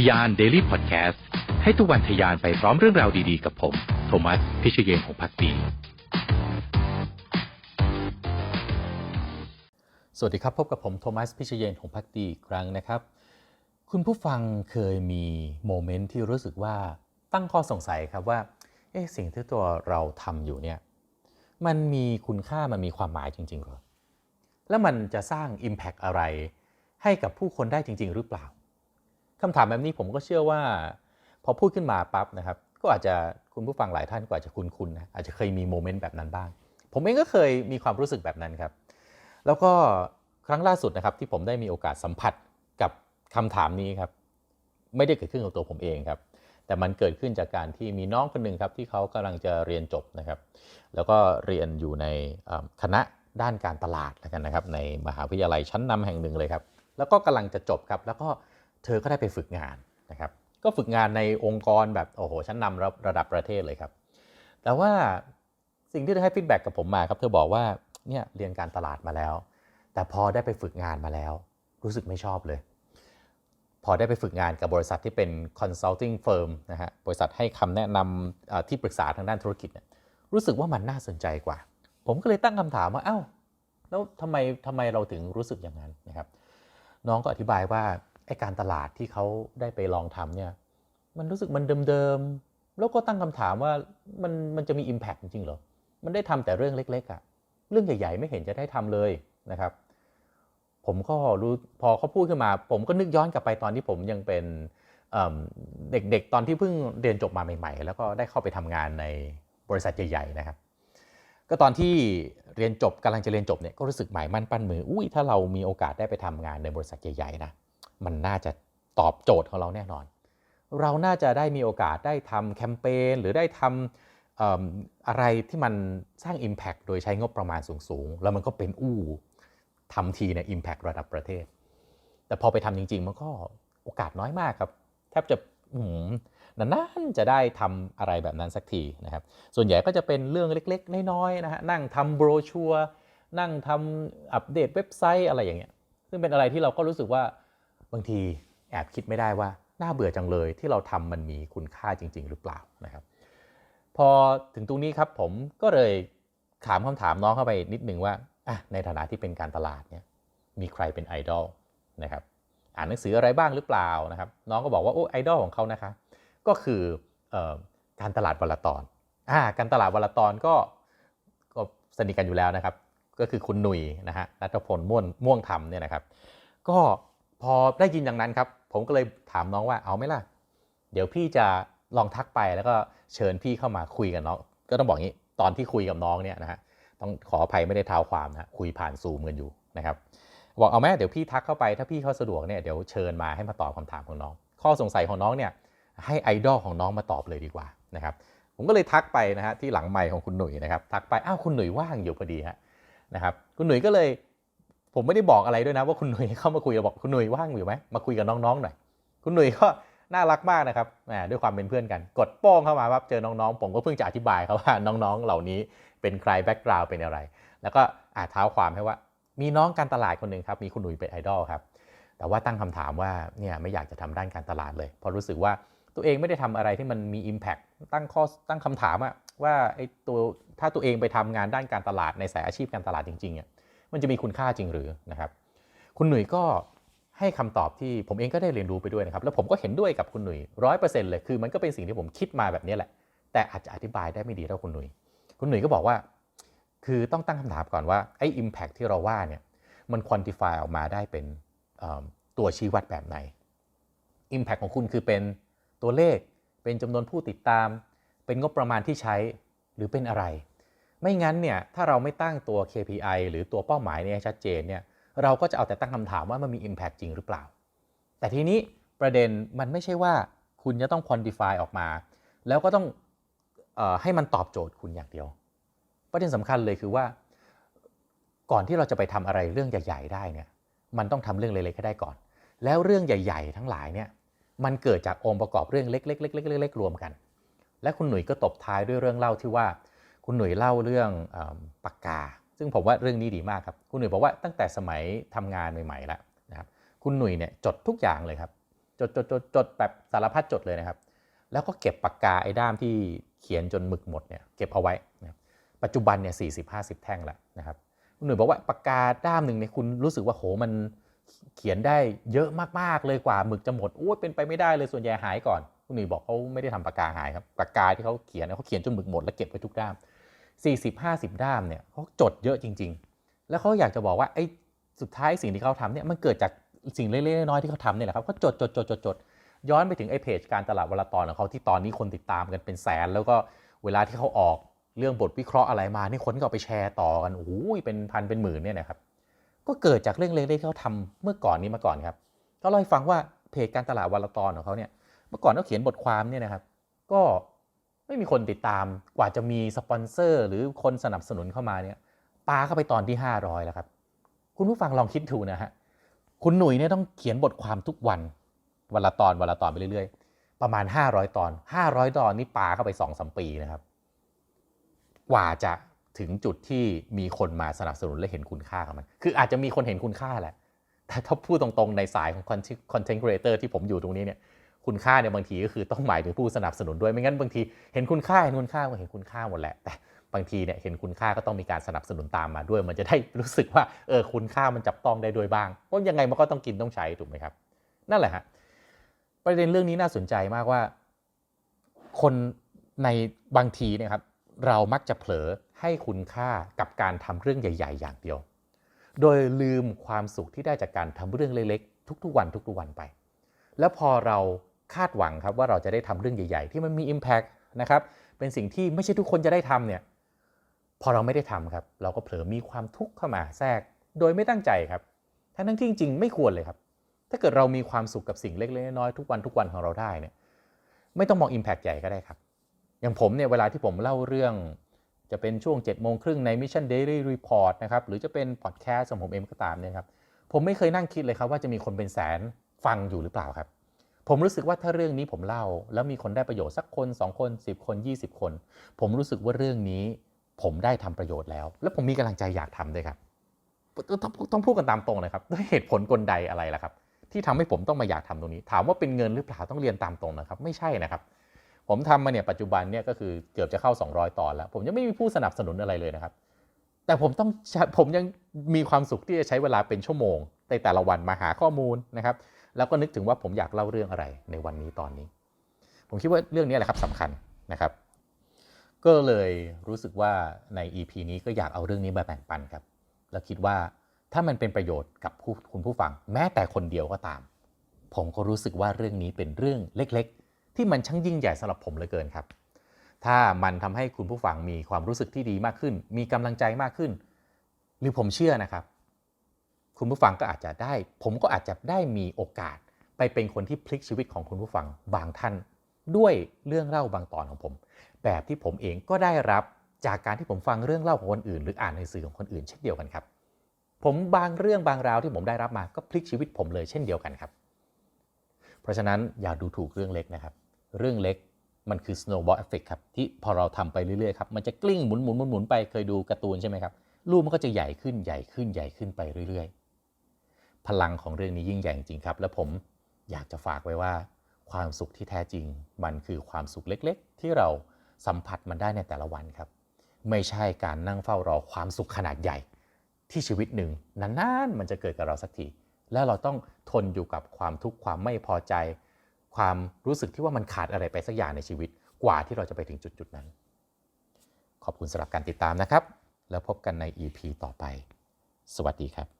ทยาน Daily Podcast ให้ทุกวันทยานไปพร้อมเรื่องราวดีๆ กับผม โทมัส พิเชยนของพักดี สวัสดีครับ พบกับผม โทมัส พิชเยนของพักดีอีกครั้งนะครับ คุณผู้ฟังเคยมีโมเมนต์ที่รู้สึกว่าตั้งข้อสงสัยครับว่าเอ๊ะสิ่งที่ตัวเราทำอยู่เนี่ยมันมีคุณค่ามันมีความหมายจริงๆหรอแล้วมันจะสร้าง Impact อะไรให้กับผู้คนได้จริง ๆ หรือเปล่า คำถามแบบนี้ผมก็เชื่อว่า พอพูดขึ้นมาปั๊บนะครับ ก็อาจจะคุณผู้ฟังหลายท่านก็อาจจะคุ้นๆนะอาจจะเคยมีโมเมนต์แบบนั้นบ้าง ผมเองก็เคยมีความรู้สึกแบบนั้นครับ แล้วก็ครั้งล่าสุดนะครับที่ผมได้มีโอกาสสัมผัสกับคำถามนี้ครับ ไม่ได้เกิดขึ้นกับตัวผมเองครับ แต่มันเกิดขึ้นจากการที่มีน้องคนหนึ่งครับที่เขากำลังจะเรียนจบนะครับ แล้วก็เรียนอยู่ในคณะด้านการตลาดแล้วกันนะครับ ในมหาวิทยาลัยชั้นนำแห่งหนึ่งเลยครับ แล้วก็กำลังจะจบครับ แล้วก็เธอก็ได้ไปฝึกงานนะครับ ก็ฝึกงานในองค์กรแบบโอ้โหชั้นนำระระดับประเทศเลยครับ แต่ว่าสิ่งที่เธอให้ฟีดแบ็กกับผมมาครับ เธอบอกว่าเนี่ยเรียนการตลาดมาแล้ว แต่พอได้ไปฝึกงานมาแล้ว รู้สึกไม่ชอบเลย พอได้ไปฝึกงานกับบริษัทที่เป็น consulting firm นะฮะบริษัทให้คำแนะนำที่ปรึกษาทางด้านธุรกิจเนี่ยรู้สึกว่ามันน่าสนใจกว่า ผมก็เลยตั้งคำถามว่าเอ้าแล้วทำไมทำไมเราถึงรู้สึกอย่างนั้นนะครับ น้องก็อธิบายว่า ไอการตลาดที่เขาได้ไปลองทำเนี่ยมันรู้สึกมันเดิมๆ แล้วก็ตั้งคำถามว่ามันมันจะมี Impact จริงๆเหรอ มันได้ทำแต่เรื่องเล็กๆอะเรื่องใหญ่ๆ ไม่เห็นจะได้ทำเลยนะครับ ผมก็รู้พอเขาพูดขึ้นมา ผมก็นึกย้อนกลับไปตอนที่ผมยังเป็นเด็กๆ ตอนที่เพิ่งเรียนจบมาใหม่ ๆ แล้วก็ได้เข้าไปทำงานในบริษัทใหญ่ๆ นะครับ ก็ตอนที่เรียนจบกำลังจะเรียนจบเนี่ยก็รู้สึกหมายมั่นปั้นมือ อุ้ยถ้าเรามีโอกาสได้ไปทำงานในบริษัทใหญ่ๆ นะ มันน่าจะตอบโจทย์ของเราแน่นอน เราน่าจะได้มีโอกาสได้ทำแคมเปญหรือได้ทำอะไรที่มันสร้าง Impact โดยใช้งบประมาณสูงๆ แล้วมันก็เป็นอู้ทำทีใน Impact ระดับประเทศ แต่พอไปทำจริง ๆ มันก็โอกาสน้อยมากครับ แทบจะหือนานๆจะได้ทำอะไรแบบนั้นสักทีนะครับ ส่วนใหญ่ก็จะเป็นเรื่องเล็กๆ น้อยๆนะฮะนั่งทำโบรชัวนั่งทำอัปเดตเว็บไซต์อะไรอย่างเงี้ยซึ่งเป็นอะไรที่เราก็รู้สึกว่าางทีแอบคิดไม่ได้ว่าน่าเบื่อจังเลยที่เราทำมันมีคุณค่าจริง ๆ หรือเปล่านะครับ พอถึงตรงนี้ครับผมก็เลยถามคำถามน้องเข้าไปนิดนึงว่าอะในฐานะที่เป็นการตลาดเนี่ยมีใครเป็นไอดอลนะครับอ่านหนังสืออะไรบ้างหรือเปล่านะครับ น้องก็บอกว่าโอ้ไอดอลของเขานะคะ ก็คืออการตลาดวันละตอนอ่าการตลาดวันละตอนก็ก็สนิทกันอยู่แล้วนะครับ ก็คือคุณหนุ่ยนะฮะรัตพลม่วงม่วงธรรมเนี่ยนะครับ ก็ อได้ยินอย่างนั้นครับ ผมก็เลยถามน้องว่าเอาไหมล่ะ เดี๋ยวพี่จะลองทักไปแล้วก็เชิญพี่เข้ามาคุยกับน้อง ก็ต้องบอกงี้ตอนที่คุยกับน้องเนี่ยนะฮะต้องขออภัยไม่ได้เท้าความนะคุยผ่านซูมกันอยู่นะครับบอกเอาไหมเดี๋ยวพี่ทักเข้าไปถ้าพี่เขาสะดวกเนี่ยเดี๋ยวเชิญมาให้มาตอบคำถามของน้อง ข้อสงสัยของน้องเนี่ยให้ไอดอลของน้องมาตอบเลยดีกว่านะครับผมก็เลยทักไปนะฮะที่หลังไมค์ของคุณหนุ่ยนะครับทักไปอ้าวคุณหนุ่ยว่างอยู่พอดีฮะนะครับคุณหนุ่ยก็เลย ผมไม่ได้บอกอะไรด้วยนะว่าคุณหนุ่ยเข้ามาคุยบอกคุณหนุ่ยว่างอยู่ไหมมาคุยกับน้องๆหน่อย คุณหนุ่ยก็น่ารักมากนะครับแหมด้วยความเป็นเพื่อนกัน กดโป้งเข้ามาปั๊บเจอน้องๆ ผมก็เพิ่งจะอธิบายเขาว่าน้องๆ เหล่านี้เป็นใครแบ็กกราวด์เป็นอะไร แล้วก็อาเท้าความให้ว่า มีน้องการตลาดคนหนึ่งครับมีคุณหนุ่ยเป็นไอดอลครับแต่ว่าตั้งคำถามว่าเนี่ยไม่อยากจะทำด้านการตลาดเลยเพราะรู้สึกว่าตัวเองไม่ได้ทำอะไรที่มันมี Impact ตั้งข้อตั้งคำถามอะว่าไอ้ตัวถ้าตัวเองไปทำงานด้านการตลาดในสายอาชีพการตลาดจริงๆอะ มันจะมีคุณค่าจริงหรือนะครับ คุณหนุ่ยก็ให้คำตอบที่ผมเองก็ได้เรียนรู้ไปด้วยนะครับ แล้วผมก็เห็นด้วยกับคุณหนุ่ยร้อยเปอร์เซ็นต์เลยคือมันก็เป็นสิ่งที่ผมคิดมาแบบนี้แหละ แต่อาจจะอธิบายได้ไม่ดีเท่าคุณหนุ่ยคุณหนุ่ยก็บอกว่า คือต้องตั้งคำถามก่อนว่าไอ้ Impact ที่เราว่าเนี่ยมัน quantify ออกมาได้เป็นตัวชี้วัดแบบไหน Impact ของคุณคือเป็นตัวเลข เป็นจำนวนผู้ติดตาม เป็นงบประมาณที่ใช้หรือเป็นอะไร ไม่งั้นเนี่ยถ้าเราไม่ตั้งตัว KPI หรือตัวเป้าหมายเนี่ยชัดเจนเนี่ยเราก็จะเอาแต่ตั้งคำถามว่ามันมี Impact จริงหรือเปล่า แต่ทีนี้ประเด็นมันไม่ใช่ว่าคุณจะต้อง quantify ออกมา แล้วก็ต้องออให้มันตอบโจทย์คุณอย่างเดียว ประเด็นสำคัญเลยคือว่า ก่อนที่เราจะไปทำอะไรเรื่องใหญ่ ๆ ได้เนี่ยมันต้องทำเรื่องเล็กๆให้ได้ก่อน แล้วเรื่องใหญ่ ๆ ทั้งหลายเนี่ยมันเกิดจากองค์ประกอบเรื่องเล็กๆๆๆๆๆรวมกัน และคุณหนุ่ยก็ตบท้ายด้วยเรื่องเล่าที่ว่า คุณหนุ่ยเล่าเรื่องอปากกา ซึ่งผมว่าเรื่องนี้ดีมากครับ คุณหนุ่ยบอกว่าตั้งแต่สมัยทำงานใหม่ๆแล้วนะครับคุณหนุ่ยเนี่ยจดทุกอย่างเลยครับ จดจดจดจดแบบสารพัดจดเลยนะครับ แล้วก็เก็บปากกาไอ้ด้ามที่เขียนจนหมึกหมดเนี่ยเก็บเอาไว้นะปัจจุบันเนี่ยสี่สิบห้าสิบแท่งแล้วนะครับคุณหนุ่ยบอกว่าปากกาด้ามหนึ่งเนี่ยคุณรู้สึกว่าโหมันเขียนได้เยอะมากๆเลยกว่าหมึกจะหมดโอ้ยเป็นไปไม่ได้เลยส่วนใหญ่หายก่อนคุณหนุ่ยบอกเขาไม่ได้ทำปากกาหายครับปากกาที่เขาเขียนเนี่ยเขาเขียนจนหมึกหมดแล้วเก็บไว้ทุกด้าม 40 50 ด้ามเนี่ยเขาจดเยอะจริง ๆ แล้วเขาอยากจะบอกว่าไอ้สุดท้ายสิ่งที่เขาทำเนี่ยมันเกิดจากสิ่งเล็กๆน้อยๆที่เขาทำเนี่ยแหละครับเขาจดจดจดจดจดย้อนไปถึงไอ้เพจการตลาดวลาตอนของเขาที่ตอนนี้คนติดตามกันเป็นแสน แล้วก็เวลาที่เขาออกเรื่องบทวิเคราะห์อะไรมานี่คนก็เอาไปแชร์ต่อกันโอ้โหเป็นพันเป็นหมื่นเนี่ยนะครับก็เกิดจากเรื่องเล็กๆที่เขาทำเมื่อก่อนนี้มาก่อนครับเขาเล่าให้ฟังว่าเพจการตลาดวลาตอนของเขาเนี่ยเมื่อก่อนเขาเขียนบทความเนี่ยนะครับ ก็ ไม่มีคนติดตามกว่าจะมีสปอนเซอร์ หรือคนสนับสนุนเข้ามาเนี่ยปาเข้าไปตอนที่ 500 แล้วครับ คุณผู้ฟังลองคิดดูนะฮะคุณหนุ่ยเนี่ยต้องเขียนบทความทุกวันวันละตอนวันละตอนไปเรื่อยๆ ประมาณ 500 ตอน 500 ตอนนี่ปาเข้าไป2อสปีนะครับ กว่าจะถึงจุดที่มีคนมาสนับสนุนและเห็นคุณค่าของมัน คืออาจจะมีคนเห็นคุณค่าแหละ แต่ถ้าพูดตรงๆในสายของ content creator ที่ผมอยู่ตรงนี้เนี่ย คุณค่าเนี่ยบางทีก็คือต้องหมายถึงผู้สนับสนุนด้วยไม่งั้นบางทีเห็นคุณค่าเห็นคุณค่าก็เห็นคุณค่าหมดแหละแต่บางทีเนี่ยเห็นคุณค่าก็ต้องมีการสนับสนุนตามมาด้วย มันจะได้รู้สึกว่าเออคุณค่ามันจับต้องได้ด้วยบ้างเพราะยังไงมันก็ต้องกินต้องใช้ถูกไหมครับ นั่นแหละฮะประเด็นเรื่องนี้น่าสนใจมากว่า คนในบางทีเนี่ยครับเรามักจะเผลอให้คุณค่ากับการทำเรื่องใหญ่ ๆ อย่างเดียว โดยลืมความสุขที่ได้จากการทำเรื่องเล็กๆ ทุกๆวันทุกๆวันไป แล้วพอเรา คาดหวังครับว่าเราจะได้ทำเรื่องใหญ่ ๆ ที่มันมี Impact นะครับเป็นสิ่งที่ไม่ใช่ทุกคนจะได้ทำเนี่ยพอเราไม่ได้ทำครับ เราก็เผลอมีความทุกข์เข้ามาแทรก โดยไม่ตั้งใจครับทั้งที่จริงๆ ไม่ควรเลยครับ ถ้าเกิดเรามีความสุขกับสิ่งเล็กๆน้อยๆทุกวันทุกวันของเราได้เนี่ยไม่ต้องมอง Impact ใหญ่ก็ได้ครับ อย่างผมเนี่ยเวลาที่ผมเล่าเรื่อง จะเป็นช่วง7จ็ดโมงครึ่งใน Mission Daily Report นะครับหรือจะเป็นพอดแคสต์ของผมเองก็ตามเนี่ยครับผมไม่เคยนั่งคิดเลยครับว่าจะมีคนเป็นแสนฟังอยู่หรือเปล่าครับ ผมรู้สึกว่าถ้าเรื่องนี้ผมเล่า แล้วมีคนได้ประโยชน์สักคน2คน10 คน 20 คน ผมรู้สึกว่าเรื่องนี้ ผมได้ทำประโยชน์แล้ว และผมมีกำลังใจอยากทำด้วยครับต้องต้องพูดกันตามตรงเลยครับด้วยเหตุผลกลใดอะไรล่ะครับ ที่ทำให้ผมต้องมาอยากทำตรงนี้ ถามว่าเป็นเงินหรือเปล่าต้องเรียนตามตรงนะครับ ไม่ใช่นะครับ ผมทำมาเนี่ยปัจจุบันเนี่ยก็คือเกือบจะเข้า 200 ตอนแล้ว ผมยังไม่มีผู้สนับสนุนอะไรเลยนะครับ แต่ผมต้องผมยังมีความสุขที่จะใช้เวลาเป็นชั่วโมงในแต่ละวันมาหาข้อมูลนะครับ แล้วก็นึกถึงว่าผมอยากเล่าเรื่องอะไรในวันนี้ตอนนี้ ผมคิดว่าเรื่องนี้แหละครับสำคัญนะครับ ก็เลยรู้สึกว่าใน EP นี้ก็อยากเอาเรื่องนี้มาแบ่งปันครับ แล้วคิดว่าถ้ามันเป็นประโยชน์กับผู้คุณผู้ฟัง แม้แต่คนเดียวก็ตาม ผมก็รู้สึกว่าเรื่องนี้เป็นเรื่องเล็ก ๆ ที่มันช่างยิ่งใหญ่สำหรับผมเหลือเกินครับ ถ้ามันทำให้คุณผู้ฟังมีความรู้สึกที่ดีมากขึ้น มีกำลังใจมากขึ้น หรือผมเชื่อนะครับ คุณผู้ฟังก็อาจจะได้ ผมก็อาจจะได้มีโอกาส ไปเป็นคนที่พลิกชีวิตของคุณผู้ฟังบางท่าน ด้วยเรื่องเล่าบางตอนของผม แบบที่ผมเองก็ได้รับจากการที่ผมฟังเรื่องเล่าของคนอื่น หรืออ่านในสื่อของคนอื่นเช่นเดียวกันครับ ผมบางเรื่องบางราวที่ผมได้รับมาก็พลิกชีวิตผมเลยเช่นเดียวกันครับ เพราะฉะนั้นอย่าดูถูกเรื่องเล็กนะครับ เรื่องเล็กมันคือ snowball effect ครับที่พอเราทำไปเรื่อยๆครับมันจะกลิ้งหมุนหมุนหมุนหมุนไปเคยดูการ์ตูนใช่ไหมครับรูปมันก็จะใหญ่ขึ้นใหญ่ขึ้นใหญ่ขึ้นไปเรื่อยๆ พลังของเรื่องนี้ยิ่งใหญ่จริงครับ และผมอยากจะฝากไว้ว่า ความสุขที่แท้จริง มันคือความสุขเล็กๆ ที่เราสัมผัสมันได้ในแต่ละวันครับ ไม่ใช่การนั่งเฝ้ารอความสุขขนาดใหญ่ ที่ชีวิตหนึ่งนานๆมันจะเกิดกับเราสักทีแล้วเราต้องทนอยู่กับความทุกข์ความไม่พอใจ ความรู้สึกที่ว่ามันขาดอะไรไปสักอย่างในชีวิตกว่าที่เราจะไปถึงจุดๆนั้น ขอบคุณสำหรับการติดตามนะครับ แล้วพบกันใน EP ต่อไป สวัสดีครับ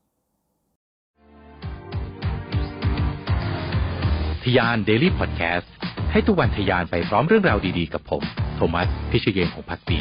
ทยาน Daily Podcast ให้ทุกวันทยานไปพร้อมเรื่องราวดีๆ กับผม โทมัส พิชเยงของพักดี